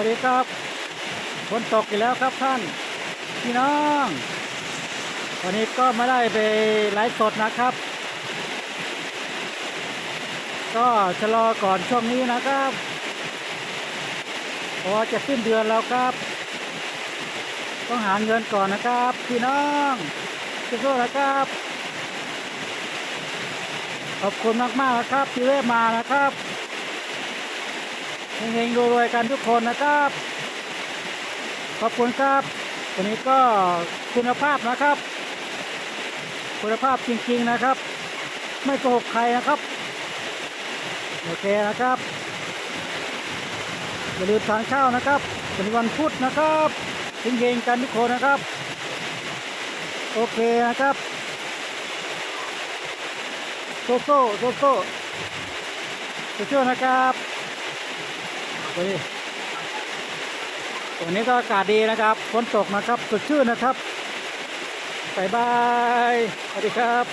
วัสดีครับฝนตกอีกแล้วครับท่านพี่น้อง วันนี้ก็ไม่ได้ไปไลฟ์สดนะครับ ก็ชะลอก่อนช่วงนี้นะครับเพราะจะสิ้นเดือนแล้วครับ ต้องหาเงินก่อนนะครับ พี่น้องสู้ๆนะครับ ขอบคุณมากๆนะครับที่แวะมานะครับ เฮงๆรวยๆกันทุกคนนะครับ ขอบคุณครับวันนี้ก็คุณภาพนะครับ คุณภาพจริงๆนะครับ ไม่โกหกใครนะครับโอเคนะครับอย่าลืมทานข้าวนะครับเป็นวันพุธนะครับเฮงๆกันทุกคนนะครับ โอเคนะครับโซโซโซโซ่ช่วยนะครับ วันนี้วันนี้ก็อากาศดีนะครับ ฝนตกนะครับ สดชื่นนะครับบายบาย สวัสดีครับ